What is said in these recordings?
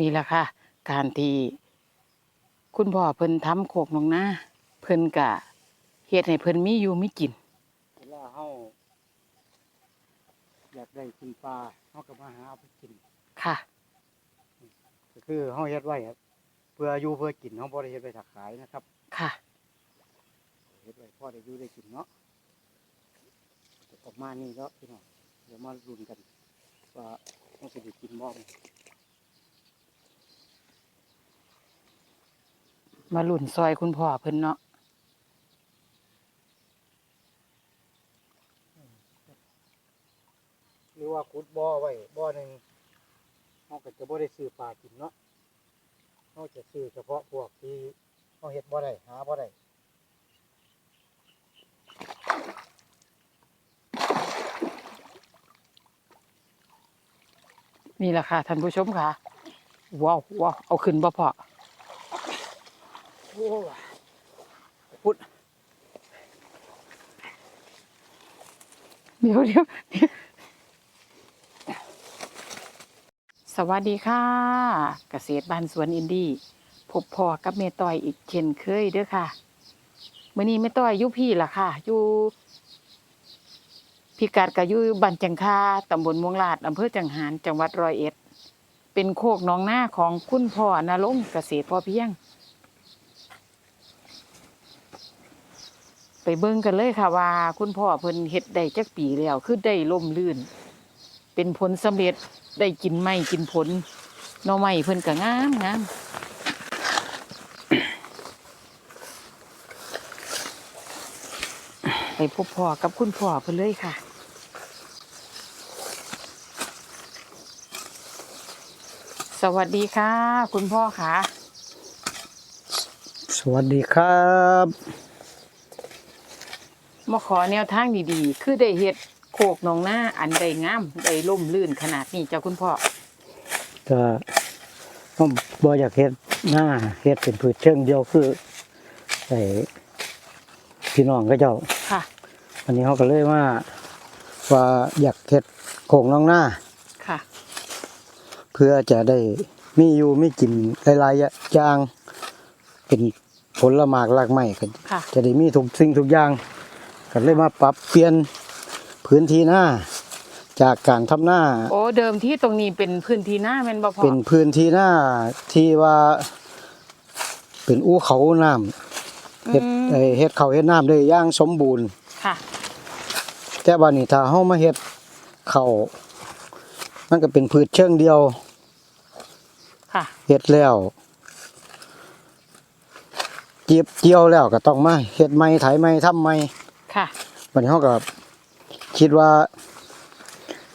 นี่แหละค่ะ การที่คุณพ่อเพิ่นทำโคกหนองนาเพิ่นกะเฮ็ดให้เพิ่นมีอยู่มีกิน เวลาเฮาอยากได้กินปลาเฮาก็มาหาเอาไปกินค่ะ ก็คือเฮาเฮ็ดไว้ครับเพื่ออยู่เพื่อกินเฮาบ่ได้เฮ็ดไว้ถ้าขายนะครับค่ะ เฮ็ดไว้พอได้อยู่ได้กินเนาะก็ประมาณนี้เนาะพี่น้องเดี๋ยวมาลุ้นกันว่าเฮาสิได้กินบ่ มาลุ่นซอยคุณพ่อเพิ่นเนาะหรือว่าขุดบ่อไว้บ่อหนึงเฮาก็จะบ่ได้ซื้อปลากินเนาะเฮาจะซื้อเฉพาะพวกที่เฮาเฮ็ดบ่ได้หาบ่ได้นี่แหละค่ะท่านผู้ชมค่ะว้าวว้าวเอาขึ้นบ่พ่อ โอ้พุดเดี๋ยวเดี๋ยวเดี๋ยวสวัสดีค่ะเกษตรบ้านสวนอินดี้พบพ่อกับเมตอยอีกเช่นเคยเด้อค่ะมื้อนี้เมต้อยอยู่พี่ล่ะค่ะอยู่พิกัดก็อยู่บ้านจังคาตำบลม่วงลาดอำเภอจังหารจังหวัดร้อยเอ็ด เป็นโคกหนองหน้าของคุณพ่อนรงเกษตรพอเพียง ไปเบิ่งกันเลยค่ะว่า คุณพ่อเพิ่นเฮ็ดได้จักปีแล้วคือได้ล่มลื่น เป็นผลสำเร็จได้กินไม้กินผลหน่อไม้เพิ่นก็งามงามไปพบพ่อกับคุณพ่อเพิ่นเลยค่ะสวัสดีค่ะ คุณพ่อค่ะ สวัสดีครับ มาขอแนวทางดีๆ คือได้เฮ็ดโคกหนองหน้าอันใดงามได้ล่มลื่นขนาดนี้เจ้าคุณพ่อก็ผมบ่อยากเฮ็ดหน้าเฮ็ดเป็นพืชเชิงเดียวคือไอ้พี่น้องก็เจ้าค่ะอันนี้เขาก็เลยว่าว่าอยากเฮ็ดโคงน้องหน้าค่ะ เพื่อจะได้มีอยู่มีกินหลายๆอย่างเป็นผลหมากรากไม้ก็ค่ะจะได้มีทุกสิ่งทุกอย่าง ก็เลยมาปรับเปลี่ยนพื้นที่หน้า จากการทำหน้า โอ้เดิมที่ตรงนี้เป็นพื้นที่หน้าแม่นบ่พ่อเป็นพื้นที่หน้าที่ว่า เป็นอู้เขาน้ำเฮ็ดอืมเอ่อเฮ็ดเขาวเฮ็ดน้ำได้อย่างสมบูรณ์ ค่ะ แต่ว่านี่ถ้าเฮามาเฮ็ดเขาวมันก็เป็นพืชเชิงเดียวค่ะ เฮ็ดแล้วเก็บเกี่ยวแล้วก็ต้องมาเฮ็ดใหม่ไถใหม่ทำใหม่ ค่ะบัดนี้เฮาก็คิดว่า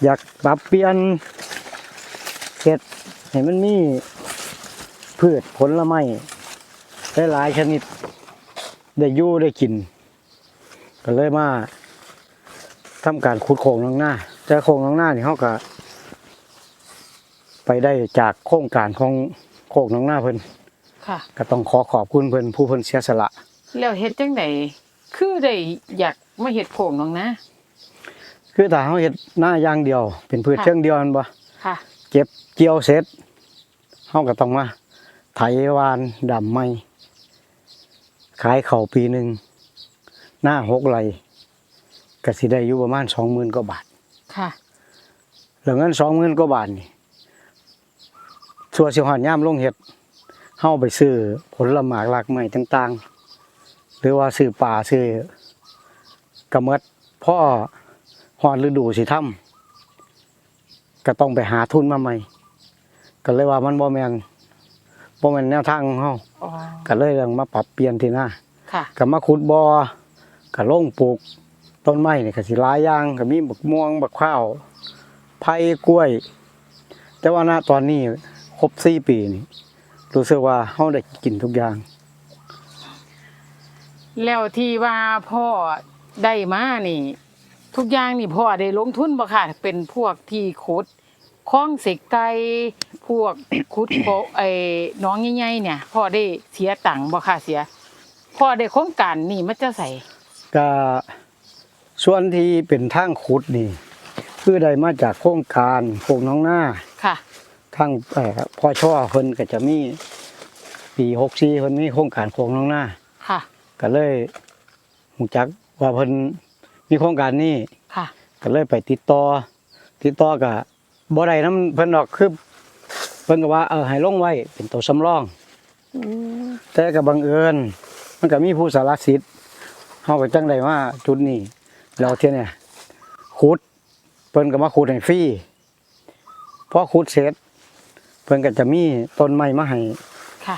อยากปรับเปลี่ยนเฮ็ดให้มันมีพืชผลไม้หลายๆชนิด ได้อยู่ได้กิน ก็เลยมาทำการขุดโขงลงหน้าแต่โขงลงหน้านี่เฮาก็ไปได้จากโครงการของโคกน้องหน้าเพิ่นค่ะ ก็ต้องขอขอบคุณเพิ่นผู้เพิ่นเสียสละ แล้วเฮ็ดจังได คือได้อยากมาเฮ็ดโคกหนองนะ คือถ้าเฮาเฮ็ดหน้าอย่างเดียว เป็นพืชค่ะ เชิงเดียวนั่นบ่ค่ะ เก็บเกี่ยวเสร็จเฮาก็ต้องมาไถหวานดำไม้ขายข้าวปีหนึงหน้าหกไร่ก็สิได้อยู่ประมาณ20,000กว่าบาท ค่ะ แล้วเงิน20,000กว่าบาทนี่ส่วนสิฮอดยามลงเฮ็ดเฮาไปซื้อผลหมากรากไม้ต่างๆห รือว่าซื้อป่าซื้อกระเมดพ่อฮอดฤดูสิทำก็ต้องไปหาทุนมาใหม่ ก็เลยว่ามันบ่แม่นบ่แม่นแนวทางของเฮาอ๋อก็เลยต้องมาปรับเปลี่ยนที่หน้าค่ะก็มาขุดบ่อก็ลงปลูกต้นไม้นี่ก็สิหลายอย่างก็มีบักม่วงบักข้าวไผ่กล้วย แต่ว่าณตอนนี้ครบ4ปีนี่รู้สึกว่าเฮาได้กินทุกอย่าง แล้วที่ว่าพ่อได้มานี่ ทุกอย่างนี่พ่อได้ลงทุนบ่ค่ะ เป็นพวกที่ขุดคลองเสกไก่พวกขุดโปะไอ้หน้องใหญ่ๆเนี่ยพ่อได้เสียตังค์บ่ค่ะเสียพ่อได้โครงการนี่มันจะใส่ก็ส่วนที่เป็นทางขุดนี่ คือได้มาจากโครงการโคกน้องหน้าค่ะทั้งเอ่อพ่อช่อเพิ่นก็จะมีปี64เพิ่นมีโครงการโครงน้องหน้าค่ะ ก็เลยหูจักว่าเพิ่นมีโครงการนี้ค่ะ ก็เลยไปติดต่อติดต่อก็บ่ได้นํเพิ่นดอกคือเพิ่นก็ว่าเออให้ลงไว้เป็นตัวสำรอง อืมแต่ก็บังเอิญมันก็มีผู้สารสิทธิ์เฮาก็จังได้ว่าจุดนี้แล้วเที่ยเนี่ยขุดเพิ่นก็มาขุดให้ฟรีพอขุดเสร็จ เพิ่นก็จะมีต้นไม้มาให้ค่ะ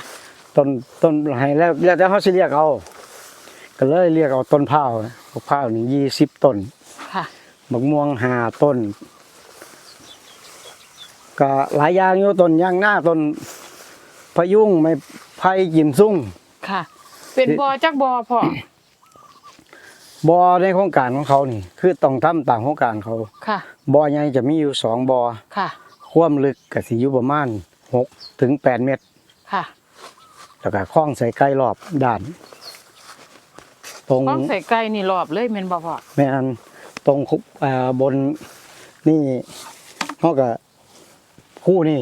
ต้นต้นให้แล้วแล้วแต่เฮาสิเรียกเอา ก็เลยเรียกเอาต้นพร้าวนะมะพร้าวนี่20ต้นค่ะมะม่วงห้าต้น ก็หลายอย่างอยู่ต้นยางหน้าต้นพะยุงไม้ไผ่กิมซุ่งค่ะ เป็นบอจักบอพ่อบ่อในโครงการของเขานี่ คือต้องทำตามโครงการเขา ค่ะบ่อใหญ่จะมีอยู่สองบ่อค่ะ ความลึกก็สิอยู่ประมาณ6ถึง8เมตร ค่ะ แล้วก็คล้องใส่ไก่รอบด้าน ตรงต้องใส่ไก่นี่รอบเลยแม่นบ่พ่อแม่นตรงคุเอ่อบนนี่เฮาก็คู่นี่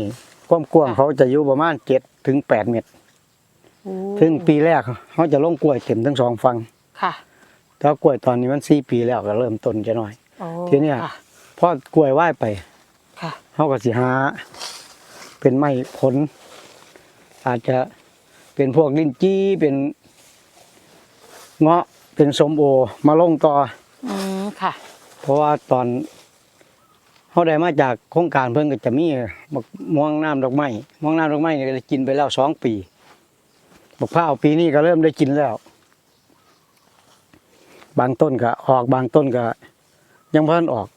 ความกว้างเขาจะอยู่ประมาณ7ถึง8เมตรถึงปีแรกเขาจะลงกล้วยเต็มทั้งสองฝั่งค่ะแต่ว่ากล้วยตอนนี้มัน4ปีแล้วก็เริ่มต้นจะน้อยโอ้ทีเนี้ยค่ะพอกล้วยว่ายไปค่ะเขาก็สิหา เป็นไม้ผล อาจจะเป็นพวกลิ้นจี้เป็น เงาะเป็นสมโอมาลงต่อ อืมค่ะ เพราะว่าตอนเขาได้มาจากโครงการเพิ่นก็จะมีบักม่วงน้ำดอกไม้ม่วงน้ำดอกไม้นี่ก็ได้กินไปแล้วสองปีบักพร้าวปีนี้ก็เริ่มได้กินแล้ว บางต้นก็ออกบางต้นก็ ยังเพิ่นออก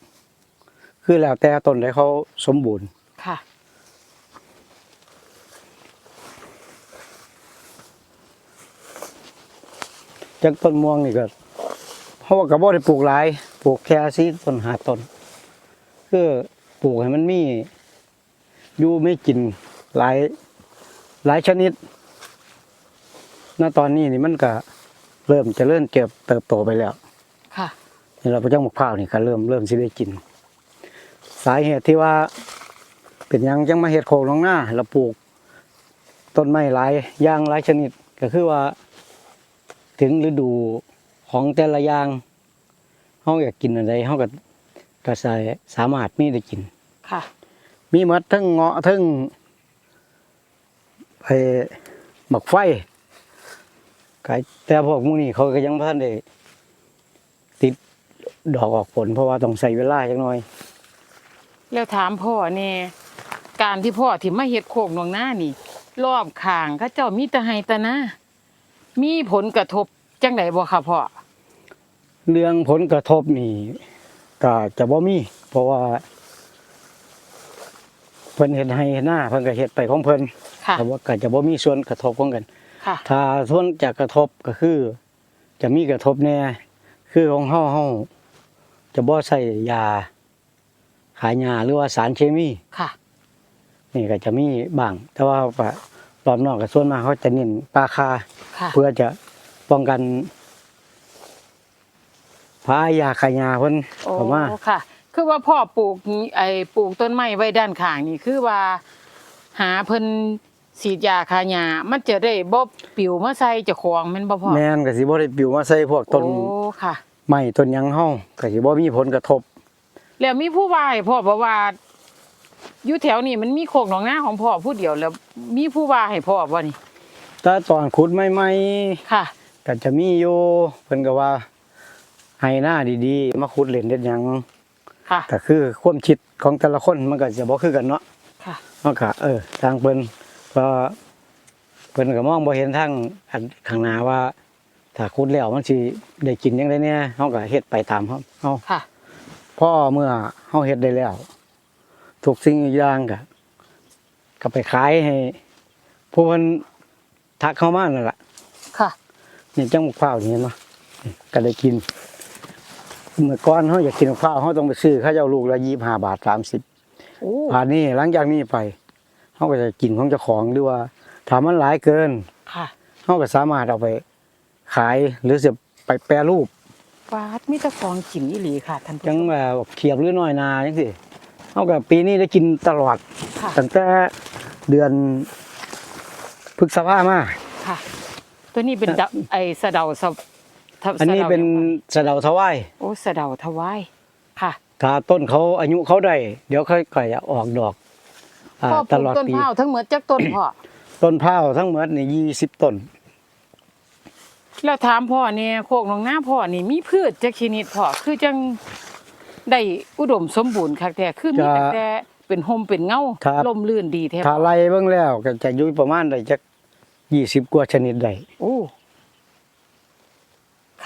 คือแล้วแต่ต้นใดเขาสมบูรณ์ จากต้นม่วงนี่ก็เพราะว่าก็บ่ได้ปลูกหลาย ปลูกแค่สิต้นหาต้นคือปลูกให้มันมีอยู่ไม่กินหลายหลายชนิดณตอนนี้นี่มันก็เริ่มเจะเริ่มเก็บเติบโตไปแล้ว ค่ะนี่เราพระเจ้ามะพร้าวนี่ก็เริ่มเริ่มสิได้กิน สาเหตุที่ว่า เป็นหยังจังมาเฮ็ดโคกลงหน้าเราปลูกต้นไม้หลายอย่างหลายชนิดก็คือว่า ถึงฤดูของแต่ละอย่างเฮาอยากกินอะไรเฮาก็ก็ใส่สามารถมีได้กิน ค่ะ มีหมดทั้งเงาะทั้งไอ้หมักไฟก็แต่พวกหมูนี่เขาก็ยังบ่ทันได้ติดดอกออกผล เพราะว่าต้องใส่เวลาจักหน่อย แล้วถามพ่อเนี่ยการที่พ่อที่มาเฮ็ดโคกหนองหน้านี่ รอบข้างเขาเจ้ามีแต่ไห้แต่นา มีผลกระทบจังไดบ่ค่ะพ่อเรื่องผลกระทบนี่ก็จะบ่มี เพราะว่าเพิ่นเฮ็ดให้เฮ็ดหน้าเพิ่นก็เฮ็ดไปของเพิ่นค่ะ แต่ว่าก็จะบ่มีส่วนกระทบของกัน ค่ะ ถ้าส่วนจะกระทบก็คือ จะมีกระทบแน่คือของเฮาเฮาจะบ่ใส่ยาขายยาหรือว่าสารเคมี ค่ะ นี่ก็จะมีบ้าง แต่ว่าก็ รอบนอกก็ส่วนมากเขาจะเน้นปลาคา ค่ะเพื่อจะป้องกันพายาขายยาเพิ่นโอ้เข้ามาค่ะ คือว่าพ่อปลูกนี่ไอ้ปลูกต้นไม้ไว้ด้านข้างนี่คือว่าหาเพิ่นฉีดยาคาหญ้ามันจะได้บ่ปิวมาใส่เจ้าของแม่นบ่พ่อแม่นก็สิบ่ได้ปิวมาใส่พวกต้นโอ้ค่ะ ไม้ต้นหยังเฮาก็สิบ่มีผลกระทบ แล้วมีผู้ว่าให้พ่อบอกว่า อยู่แถวนี้มันมีโคกหนองนาของพ่อผู้เดียวแล้ว มีผู้ว่าให้พ่อบ่นี่แต่ตอนขุดใหม่ค่ะ ๆก็จะมีอยู่เพิ่นก็ว่าให้หน้าดีๆ มาขุดเล่นเด็ดหยังค่ะ ก็คือความคิดของแต่ละคนมันก็จะบ่คือกันเนาะค่ะ มันก็เออทางเพิ่นเพราะเพิ่นก็มองบ่เห็นทางอันข้างหน้าว่า ถ้าขุดแล้วมันสิได้กินจังได๋แน่เฮาก็เฮ็ดไปตามเฮาเฮา ค่ะพอเมื่อเฮาเฮ็ดได้แล้ว ทุกสิ่งทุกอย่างก็ก็ไปขายให้ผู้เพิ่นทักเข้ามานั่นล่ะค่ะนี่จังมะพร้าวนี่เห็นบ่นี่ก็ได้กิน เมื่อก่อนเฮาอยากกินมะพร้าวเฮาต้องไปซื้อเขาเจ้าลูกละ25บาท30โอ้บาทนี้หลังจากนี้ไปเฮาก็จะกินของเจ้าของหรือว่าถ้ามันหลายเกินค่ะเฮาก็สามารถเอาไปขายหรือจะไปแปรรูปฟาดมีแต่ของกินอีหลีค่ะท่านผู้จังชมแบบเขียบหรือน้อยนาจังซี่ เฮากับปีนี้ได้กินตลอดค่ะตั้งแต่เดือนพฤษภามาค่ะ ตัวนี้เป็นดะไอสะเดาสะทะอันนี้สะดาเป็นสะเดาทวายโอ้สะเดาถวายค่ะถ้าต้นเขาอายุเขาได้เดี๋ยวค่อยก่อยออกดอกอ่าพ่อปตลูกลอดต้นปีพร้าวทั้งหมดจักต้นพ่อ ต้นพร้าวทั้งหมดนี่ยี่สิบต้น แล้วถามพ่อเนี่ยโคกหนองนาพ่อนี่มีพืชจักชนิดพ่อคือจัง ได้อุดมสมบูรณ์คักแท้คือมีจะแต่แต่เป็นโฮมเป็นเงาครับ ลมลื่นดีแท้ถ้าไล่เบิ่งแล้วก็จะอยู่ประมาณได้จักยี่สิบกว่าชนิดได้โอ้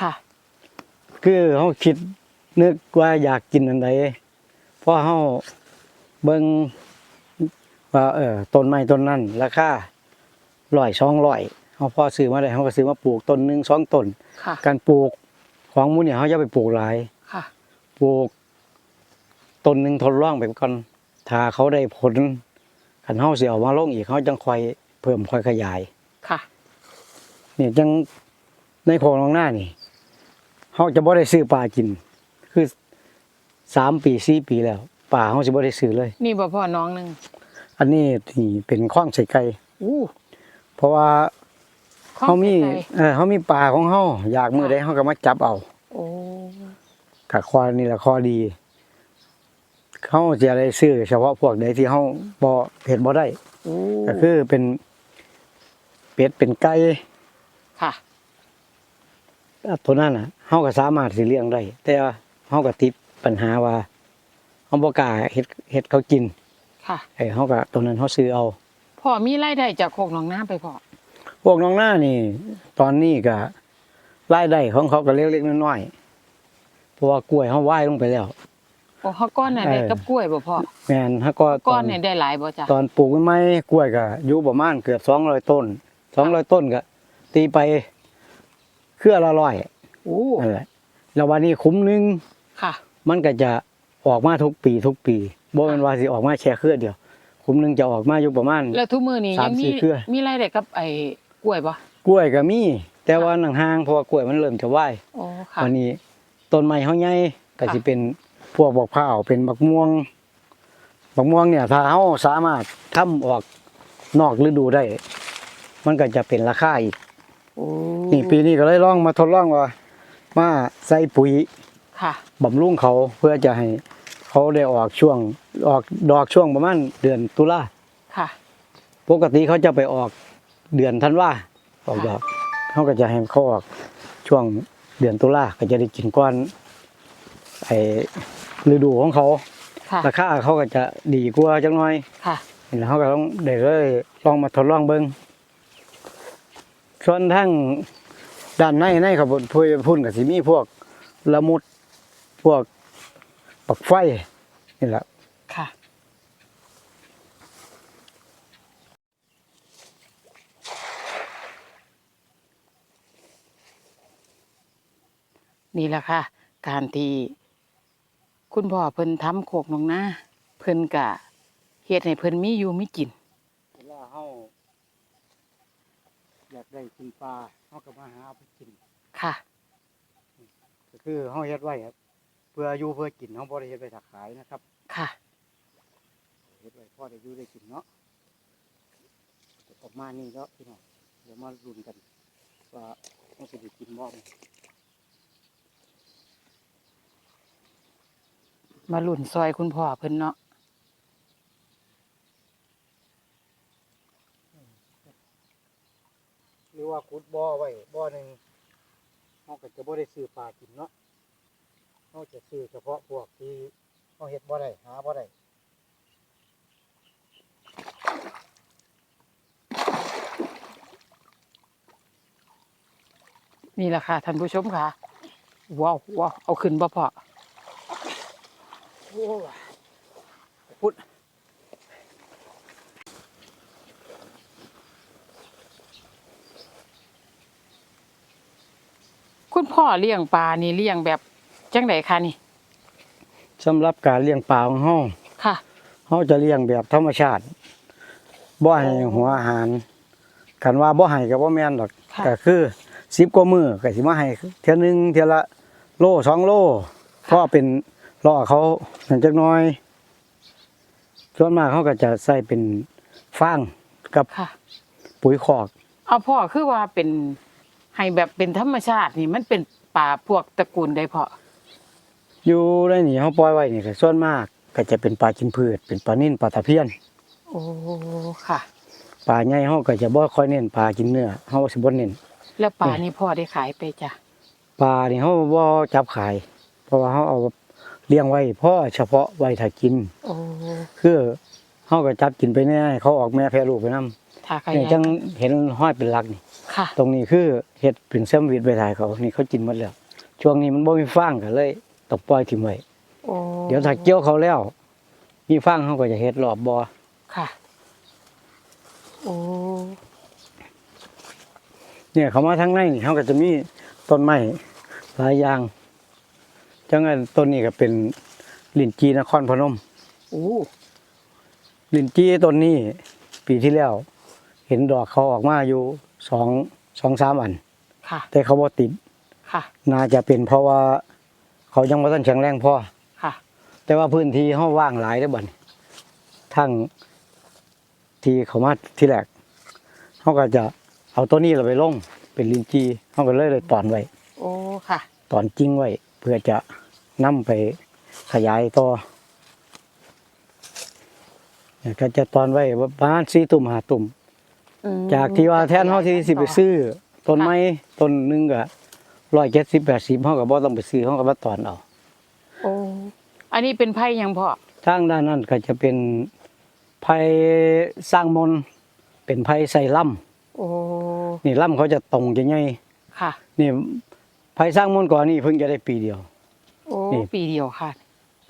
ค่ะ คือเขาคิดนึกว่าอยากกินอันใดเพราะเขาเบิ่งว่าเออต้นไม้ต้นนั้นราคาร้อยสองร้อยเขาพอซื้อมาได้เขาก็ซื้อมาปลูกต้นหนึ่งสองต้น ค่ะการปลูกของหมูเนี่ยเขาจะไปปลูกหลายค่ะ ปลูก ต้นหนึ่งทดลองไปก่อนถ้าเขาได้ผลขันเฮาสิเอามาลงอีกเขาจังค่อยเพิ่มค่อยขยาย ค่ะ นี่จังในโครงลงหน้านี่เขาจะบ่ได้ซื้อปลากิน คือสามปีสี่ปีแล้วปลาเขาจะบ่ได้ซื้อเลย นี่บ่พ่อน้องหนึงอันนี้ที่เป็นข้องใส่ไก่อู้เพราะว่าข้องเขามีใส่ไก่เออเขามีปลาของเขาอยากมือใดเขาก็มาจับเอาโอ้กับข้อนี่แหละข้อดี เขาจะได้ซื้อ เฉพาะพวกใดที่เขาบ่เห็ดบ่ได้โอ้ก็คือเป็นเป็ดเป็นไก่ค่ะตัวนั้นน่ะเขาก็สามารถสิเลี้ยงได้ แต่ว่าเขาก็ติดปัญหาว่าเขาบ่กล้าเฮ็ดเฮ็ดเขากิน ค่ะไอ้เขาก็ตัวนั้นเขาซื้อเอาพ่อมีรายได้จากโคกหนองนาไปพ่อพวกน้องหน้านี่ ตอนนี้ก็รายได้ของเขาก็เล็กๆน้อยๆเพราะว่ากล้วยเขาไหว้ลงไปแล้ว โอ้เฮาก้อนน่ะได้เออกับกล้วยบ่พ่อแม่นฮะก็ตก้ออนนเนี่ยได้หลายบ่จ้ะตอนปลูกใหม่ๆกล้วยก็อยู่ประมาณเกือบ200ต้น200ต้นก็ตีไปเครือละร้อยโอ้นั่นแหละแล้ววันนี้คุ้มหนึงค่ะ มันก็จะออกมาทุกปีทุกปีบ่แม่นว่าสิออกมาแค่เครือเดียว คุ้มหนึงจะออกมาอยู่ประมาณแล้วทุกมื้อนี้สายัมงสี่มีเครือมีรายได้กับไอ้กล้วยบ่กล้วยก็มี แต่ว่าหนังห่างเพราะว่ากล้วยมันเริ่มจะไหวโอ้ค่ะวันนี้ต้นไม้เฮาใหญ่ก็สิค่ะเป็น พวกบักพร้าวเป็นบักม่วงบักม่วงเนี่ยถ้าเฮาสามารถทำออกนอกฤดูได้ มันก็จะเป็นราคาอีกโอ้นี่ปีนี้ก็เลยลองมาทดลองว่า มาใส่ปุ๋ยค่ะบำรุงเขาเพื่อจะให้เขาได้ออกช่วงออกดอกช่วงประมาณเดือนตุลาค่ะ ปกติเขาจะไปออกเดือนธันวาออกดอกเขาก็จะให้เขาออกช่วงเดือนตุลาก็จะได้กินก้อนไอ้ ฤดูของเขาค่ะราคาเขาก็จะดีกว่าจังน้อยค่ะ แล้วเขาก็ต้องได้เลยลองมาทดลองเบิ่งส่วนทั้งด้านในในเขาบนพูดพุ่นกับสิมีพวกละมุดพวกปักไฟนี่แหละค่ะ นี่แหละค่ะ การที่ คุณพ่อเพิ่นทำโคกหนองนาเพิ่นกะเฮ็ดให้เพิ่นมีอยู่มีกิน เวลาเฮาอยากได้กินปลาเฮาก็มาหาเอาไปกิน ค่ะ ก็คือเฮาเฮ็ดไว้ครับ เพื่ออยู่เพื่อกินเฮาบ่ได้เฮ็ดไว้ถ้าขายนะครับค่ะ เฮ็ดไว้พอได้อยู่ได้กินเนาะก็ประมาณนี้แล้วพี่น้องเดี๋ยวมาลุ้นกันว่าเฮาสิได้กินบ่ มาหลุ่นซอยคุณพ่อเพิ่นเนาะหรือว่าขุดบ่อไว้บ่อหนึงเฮาก็จะบ่ได้ซื้อปลากินเนาะเฮาจะซื้อเฉพาะพวกที่เฮาเฮ็ดบ่ได้หาบ่ได้นี่แหละค่ะท่านผู้ชมค่ะว้าวว้าวเอาขึ้นบ่พ่อโอ้ย พุดคุณพ่อเลี้ยงปลานี่เลี้ยงแบบจังไดคะนี่สำหรับการเลี้ยงปลาของเฮาค่ะ เฮาจะเลี้ยงแบบธรรมชาติบ่ให้หัวอาหารกันว่าบ่ให้ก็บ่แม่นดอกค่ะก็คือ10กว่ามื้อก็สิมาให้เทื่อหนึงเทื่อละโลสองโลเพราะเป็น ล่อเขานั่นจักหน่อยส่วนมากเขาก็จะใส่เป็นฟางกับค่ะ ปุ๋ยคอก เอาพ่อคือว่าเป็นให้แบบเป็นธรรมชาตินี่มันเป็นป่าพวกตระกูลใดพ่ออยู่ในนี่เขาปล่อยไว้นี่ก็ส่วนมากก็จะเป็นปลากินพืช เป็นปลานิ่นปลาตะเพียนโอ้ค่ะ ปลาใหญ่เขาก็จะบ่ค่อยเน้นปลากินเนื้อเขาสิบ่เน้นแล้วป่านี่พ่อได้ขายไปจ้ะปลานี่เขาบ่จับขาย เพราะว่าเขาเอา เลี้ยงไว้เพราะเฉพาะไว้ถ้ากินโอ้คือเขาก็จับกินไปแน่เขาออกแม่แพร่ลูกไปนํถ้าขนี่ยายจังเห็นห้อยเป็นหลักนี่ค่ะตรงนี้คือเฮ็ดเป็นแซมวิชไปถ่ายเขานี่เขากินหมดแล้วช่วงนี้มันบ่มีฟางก็เลยต้องปล่อยทิ้งไว้โอ้เดี๋ยวถ้าเกี่ยวเขาแล้ว มีฟางเขาก็จะเฮ็ดรอบบ่อค่ะโอ้เนี่ยเขามาทางในนี่เขาก็จะมีต้นไม้หลายอย่าง จังไงต้นนี้ก็เป็นลินจีนครพนมโอ้ลินจีต้นนี้ ปีที่แล้ว เห็นดอกเขาออกมาอยู่สองสองสามอัน ค่ะ แต่เขาบ่ติดค่ะ น่าจะเป็นเพราะว่า เขายังบ่ทันแข็งแรงพอค่ะ แต่ว่าพื้นที่เขาว่างหลายได้อบัดนี้ทั้งที่เขามาที่แรกเขาก็จะเอาตัวนี้เราไปลงเป็นลินจีเขาก็เลยเลยตอนไว้ โอ้ ค่ะ ตอนจริงไว้ เพื่อจะ นำไปขยายต่อเนี่ยก็จะตอนไว้ประมาณสี่ตุ่มหาตุ่มอืมจากที่ว่าแทนเขาที่สิไปซื้อต้นไม้ต้นหนึงก็ร้อยเจ็ดสิบแปดสิบเขาก็บ่ต้องไปซื้อเขาก็มาตอนเอาโอ้อันนี้เป็นไผ่ยังพ่อทางด้านนั้นก็จะเป็นไผ่สร้างมนต์เป็นไผ่ใส่ล่โอ้ำนี่ล่ำเขาจะตรงจะใหญ่ค่ะ นี่ไผ่สร้างมนต์ก่อนนี่เพิ่งจะได้ปีเดียว โอ้นี่ ปีเดียวค่ะ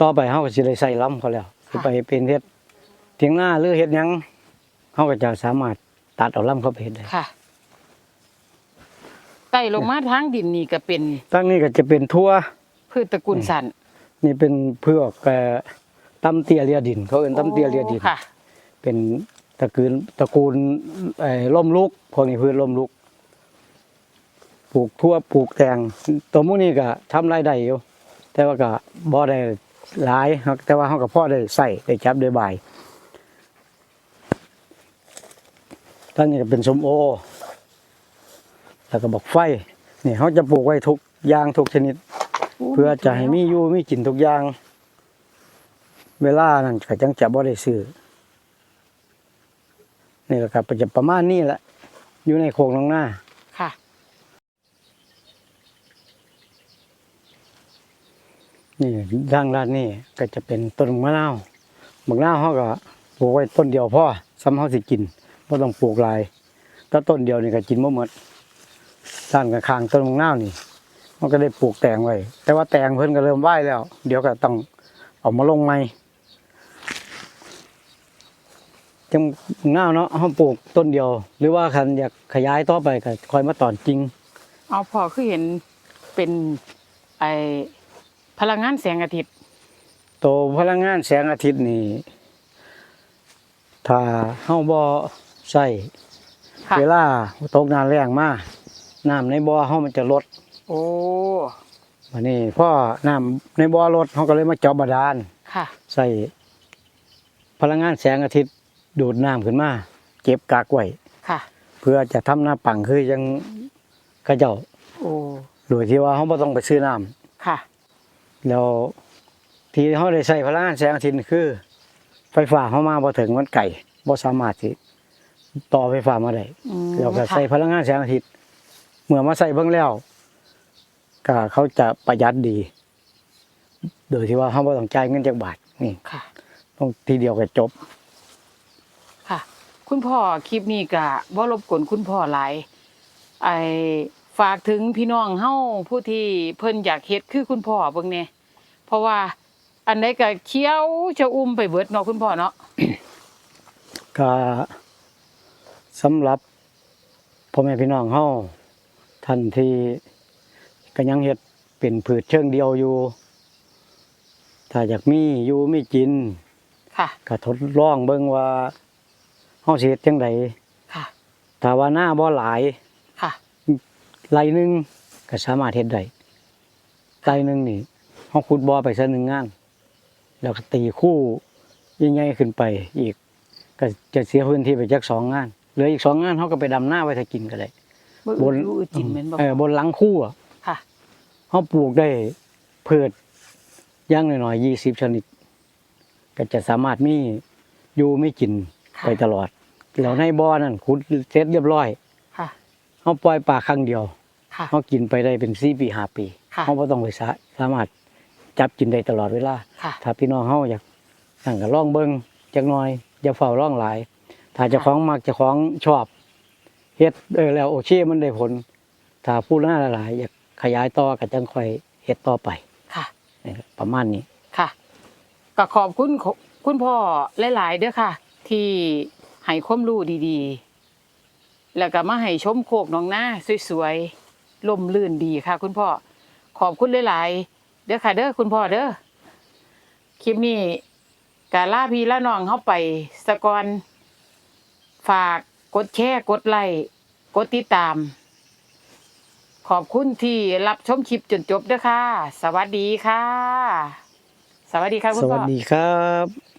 ต่อไปเขาก็สิได้ใส่ล่ำเขาแล้วสิไปเป็นเฮ็ดเถียงหน้าหรือเฮ็ดหยังเขาก็จะสามารถตัดเอาล่ำเข้าไปเฮ็ดได้ค่ะไต่ลงมาทางดินนี่ก็เป็นตั้งนี้ก็จะเป็นทั่ว พืชตระกูลสันนี่เป็นเพือกเอ่อตำเตียเรียดิน เขาเอิ้นตำเตียเรียดินโอ้ค่ะ เป็นตระกูลตระกูลเอ่อล่มลุกพวกนี้พืชล่มลุกปลูกทั่วปลูกแตงตัวหมูนี้ก็ทำรายได้อยู่ แต่ว่าก็บ่ได้หลายครับแต่ว่าเฮาก็พอได้ใส่ได้จับได้บายตอนนี้ก็เป็นสมโอ แล้วก็บอกไฟนี่เขาจะปลูกไว้ทุกอย่างทุกชนิด เพื่อจะให้มีอยู่มีกินทุกอย่าง เวลานั้นก็จังจะบ่ได้ซื้อนี่แหละครับจะประมาณนี้แหละอยู่ในโครงน้องหน้า ค่ะ นี่ด้านด้านนี้ก็จะเป็นต้นมะนาวมะนาวเขาก็ปลูกไว้ต้นเดียวพอซ้ำเขาสิกินไม่ต้องปลูกหลายถ้าต้นเดียวนี่ก็กินบ่หมดด้านข้างต้นมะนาวนี่ มันก็ได้ปลูกแตงไว้แต่ว่าแตงเพิ่นก็เริ่มไหวแล้ว เดี๋ยวก็ต้องเอามาลงใหม่จังมะนาวเนาะเขาปลูกต้นเดียว หรือว่าคันอยากขยายต่อไปก็คอยมาตอนจริงเอาพอคือเห็นเป็นไอ พลังงานแสงอาทิตย์โตวพลังงานแสงอาทิตย์นี่ถ้าเฮาบ่ใส่ค่ะเวลาตกน้ำแรงมาน้ำในบ่อเฮามันจะลดโอ้วันนี้พอน้ำในบ่อลดเฮาก็เลยมาเจาะบาดาลค่ะ ใส่พลังงานแสงอาทิตย์ดูดน้ำขึ้นมาเก็บกักไว้ค่ะ เพื่อจะทำหน้าปังคือยังกระเจ้าโอ้โดยที่ว่าเฮาบ่ต้องไปซื้อน้ำ ค่ะ แล้วที่เขาได้ใช้พลังงานแสงอาทิตย์นี่คือ ไฟฟ้าเข้ามาบ่ถึงมันไก่บ่สามารถสิต่อไฟฟ้ามาได้อืมเราก็ค่ะใช้พลังงานแสงอาทิตย์เมื่อมาใส่เบิ่งแล้วก็เขาจะประหยัดดี โดยที่ว่าเขาบ่ต้องจ่ายเงินจากบาทนี่ค่ะต้องทีเดียวก็จบ ค่ะ คุณพ่อคลิปนี้ก็บ่รบกวนคุณพ่อหลายไอ ฝากถึงพี่น้องเฮาผู้ที่เพิ่นอยากเฮ็ดคือคุณพ่อเบิ่งแหน่เพราะว่าอันใดก็เคี้ยวจะอุ้มไปเบิดเนาะคุณพ่อเนาะก็สำหรับพ่อแม่พี่น้องเฮาท่านที่ก็ยังเฮ็ดเป็นผืชเชิงเดียวอยู่ ถ้าอยากมีอยู่มีกินค่ะก็ทดลองเบิ่งว่าเฮาสิเฮ็ดจังไดค่ะถ้าว่าหน้าบ่หลายค่ะ ไรหนึงก็สามารถเฮ็ดได้ไรหนึงนี่เฮาขุดบ่อไปซะหนึ่งงาน แล้วก็ตีคู่ยิ่งใหญ่ขึ้นไปอีก ก็จะเสียพื้นที่ไปจักสองงานเหลืออีกสองงานเขาก็ไปดำหน้าไว้ถ้ากินก็ได้บ่บอึนดรู้อึดจินแม่นบ่เออบนหลังคู่อะค่ะเขาปลูกได้พืชอย่างน้อยๆยี่สิบชนิด ก็จะสามารถมีอยู่ไม่กินค่ะไปตลอดแล้วในบ่อนั่นขุดเสร็จเรียบร้อยค่ะเขาปล่อยปลาครั้งเดียว ค่ะ เขากินไปได้เป็นสี่ปีห้าปีค่ะเขาไม่ต้องไปสะสามารถจับกินได้ตลอดเวลา ค่ะ ถ้าพี่น้องเขาอยากสั่งก็ลองเบิ้งจักหน่อยอย่าเฝ้าร่องหลาย ถ้าเจะของมักเจะของชอบเฮ็ดเออแล้วโอเคมันได้ผล ถ้าพูดหน้าหลายๆอยากขยายต่อก็จังค่อยเฮ็ดต่อไปค่ะนี่ครับประมาณนี้ ค่ะก็ขอบคุณขคุณพ่อหลาย ๆ เด้อค่ะ ที่ให้ความรู้ดี ๆ แล้วก็มาให้ชมโคกหน้องนาสวย ๆ ลมลื่นดีค่ะ คุณพ่อ ขอบคุณหลายๆ เด้อค่ะ เด้อคุณพ่อเด้อ คลิปนี้กาล่าพี่ละน้องเข้าไปสะกอน ฝากกดแชร์กดไลค์กดติดตาม ขอบคุณที่รับชมคลิปจนจบเด้อค่ะ สวัสดีค่ะ สวัสดีค่ะคุสณพ่อ วัสดีครับ